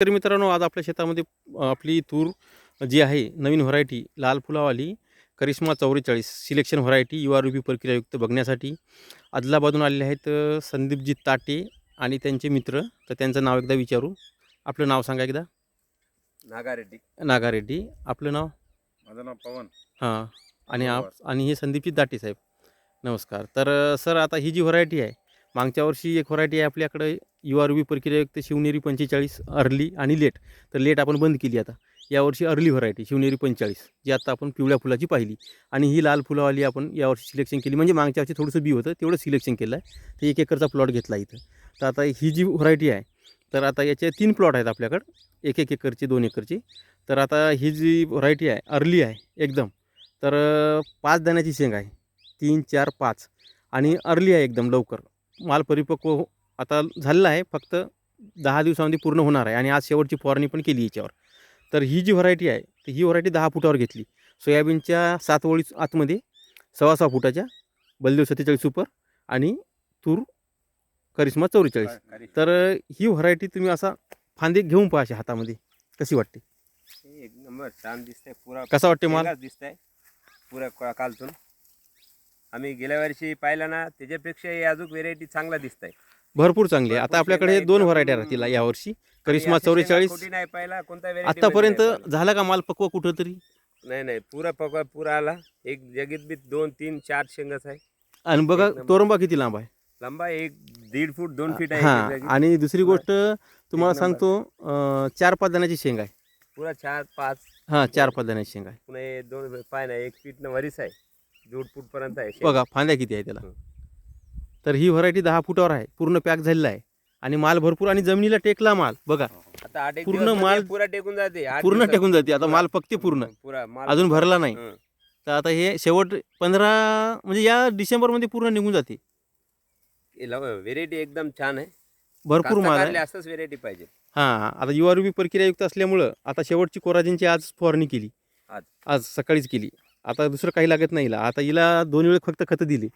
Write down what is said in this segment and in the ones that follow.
तर मित्रांनो आज आपल्या शेतामध्ये आपली तूर जी आहे नवीन व्हरायटी लाल फुलावाली करिश्मा चौवेचाळीस selection variety U R B प्रक्रियायुक्त बघण्यासाठी. आदलाबादून आलेले आहेत संदीपजी ताटे आणि त्यांचे मित्र. तर त्यांचं नाव एकदा विचारू. आपलं नाव सांगा एकदा. नागारेड्डी. नागा रेड्डी आपलं नाव? माझं नाव पवन. हां. आणि आप आणि हे संदीपजी दाटे साहेब. नमस्कार. तर सर आता ही जी व्हरायटी आहे मागच्या वर्षी एक व्हरायटी आहे आपल्याकडे यू आर बी प्रक्रियायुक्त शिवनेरी पंचेचाळीस अर्ली आणि लेट. तर लेट आपण बंद केली आता. यावर्षी अर्ली व्हरायटी शिवनेरी पंचेचाळीस जी आता आपण पिवळ्या फुलाची पाहिली. आणि ही लाल फुलावाली आपण यावर्षी सिलेक्शन केली. म्हणजे मागच्या वर्षी थोडंसं बी होतं तेवढं सिलेक्शन केलं आहे तर एक एकरचा प्लॉट घेतला इथं. तर आता ही जी व्हरायटी आहे तर आता याचे तीन प्लॉट आहेत आपल्याकडं. एक एक एकरचे दोन एकरचे. तर आता ही जी व्हरायटी आहे अर्ली आहे एकदम. तर पाच दाण्याची शेंग आहे. तीन चार पाच. आणि अर्ली आहे एकदम लवकर. माल परिपक्व हो- आता झालेला आहे फक्त दहा दिवसामध्ये पूर्ण होणार आहे आणि आज शेवटची फवारणी पण केली याच्यावर. तर ही जी व्हरायटी आहे तर ही व्हरायटी दहा फुटावर घेतली. सोयाबीनच्या सात ओळी आतमध्ये सव्वा सहा फुटाच्या बलदेव सत्तेचाळीस सुपर आणि तूर करिश्मा चौवेचाळीस. तर ही व्हरायटी तुम्ही असा फांदे घेऊन पहा हातामध्ये. कशी वाटते? एक नंबर छान दिसतंय पुरा कसा वाटते माल? दिसतंय. पुरा कालतून आम्ही गेल्या वर्षी पाहिला ना त्याच्यापेक्षा हे अजून व्हेरायटी चांगला दिसतंय. भरपूर चांगली आहे. आता आपल्याकडे दोन एकदम- व्हरायटी राहतील यावर्षी करिश्मा चौवेचाळीस. नाही पाहिला कोणता variety आतापर्यंत मध्ये नाही झाला का माल पक्व कुठं तरी पाहिला. नाही नाही पुरा पकवा पुरा आला. एक जगीत बी दोन तीन चार शेंगच आहे. आणि बघा. तोरंबा किती लांब आहे? लंबा एक दीड फूट दोन फीट आहे हा. जागी. आणि दुसरी गोष्ट तुम्हाला नंबर. सांगतो अं, चार पाच दाण्याची शेंग आहे. पुरा चार पाच. हा चार पाच दाण्याची शेंग आहे. पुन्हा हे दोन पाय ना एक फीट न वरीच आहे. दीड फूट पर्यंत आहे. बघा फांद्या किती आहे त्याला. हं. तर ही व्हरायटी दहा फुटावर आहे. पूर्ण पॅक झालेला आहे. आणि माल भरपूर आणि जमिनीला टेकला माल. बघा आता आठ एक पूर्णमध्ये माल- पुरा टेकून जाते. पूर्ण. टेकून जाते. आता माल पकते पूर्ण. अजून भरला नाही. हं. तर आता हे शेवट पंधरा म्हणजे या डिसेंबरमध्ये पूर्ण निघून जाते. व्हेरायटी एकदम छान आहे. भरपूर माल असंच व्हेरायटी पाहिजे. हां आता यू आर बी प्रक्रियायुक्त असल्यामुळं आता शेवटची कोराजींची आज फवारणी केली. आज सकाळीच केली. आता दुसरं काही लागत नाही हिला. आता हिला दोन वेळ फक्त खतं दिली.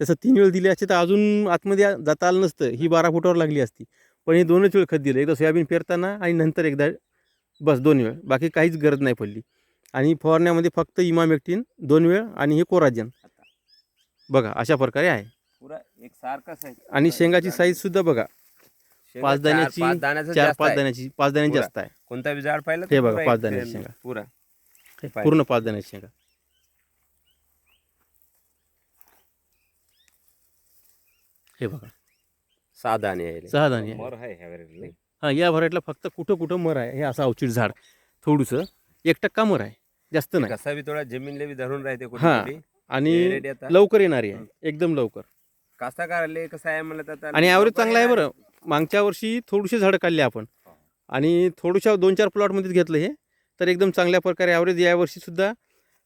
तसं तीन वेळ दिली असते तर अजून आतमध्ये जाता आलं नसतं. ही बारा फुटावर लागली असती. पण हे दोनच वेळ खत दिलं. एकदा सोयाबीन पेरताना आणि नंतर एकदा बस दोन वेळ. बाकी काहीच गरज नाही पडली. आणि फवारण्यामध्ये फक्त इमामेक्टिन दोन वेळ आणि हे कोराजन. बघा अशा प्रकारे आहे. पुरा एक सारखाच आहे आणि शेंगाची साईज सुद्धा बघा. पाच दाण्याची, चार पाच. दाण्याची पाच दाण्याची. जास्त आहे. कोणता बी झाड पाहिलं हे बघा, पाच दाण्याची शेंगा. पुरा. पूर्ण पाच दाण्याची शेंगा. हे बघा. सहा दाणे आहे सहा दाणे आहे. मर आहे ह्या variety ला. हा या व्हरायटीला फक्त कुठं कुठं मर आहे हे असं अवचित झाड. थोडंसं एक टक्का मर आहे? जास्त नाही. कसा बी थोडा जमीनला बी धरून राहते कुठे हा. कुठे. आणि आता. लवकर येणारी आहे. एकदम लवकर. कास्तकारले कसं आहे आता आणि ॲव्हरेज चांगला आहे बरं. मागच्या वर्षी थोडीशी झाडं काढली आपण. आणि थोडुशा दोन चार प्लॉटमध्येच घेतलं हे. तर एकदम चांगल्या प्रकारे ॲव्हरेज यावर्षी सुद्धा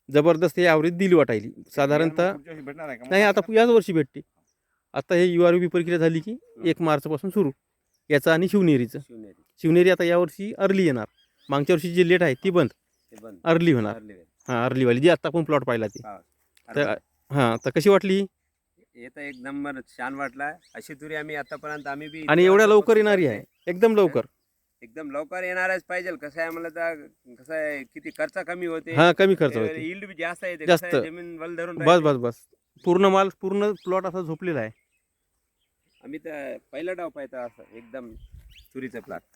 जबरदस्त हे ॲव्हरेज दिली वाटायली. साधारणतः? नाही आता याच वर्षी भेटते. आता हे यू आर बी प्रक्रिया झाली की एक मार्चपासून सुरू. याचं आणि शिवनेरीचं. शिवनेरी. शिवनेरी आता यावर्षी अर्ली येणार. मागच्या वर्षी जी लेट आहे ती बंद. ते बंद. अर्ली होणार. अर्ली. हां अर्लीवाली जी आत्ता आपण प्लॉट पाहिला ती. हा. तर हां तर कशी वाटली? हे तर एक नंबर छान वाटला. अशी तुरी आम्ही आतापर्यंत आम्ही बी आणि एवढ्या लवकर येणारी आहे. एकदम लवकर. एकदम लवकर येणारच पाहिजे. कसं आहे मला तर कसं आहे किती खर्च कमी होते. हां कमी खर्च होते. बी जास्त येते. जास्त. कसं आहे, जमीन वल धरून बस. बस बस. पूर्ण माल पूर्ण प्लॉट असा झोपलेला आहे. आम्ही तर पहिला डाव पाहता असं एकदम चुरीचा प्लॉट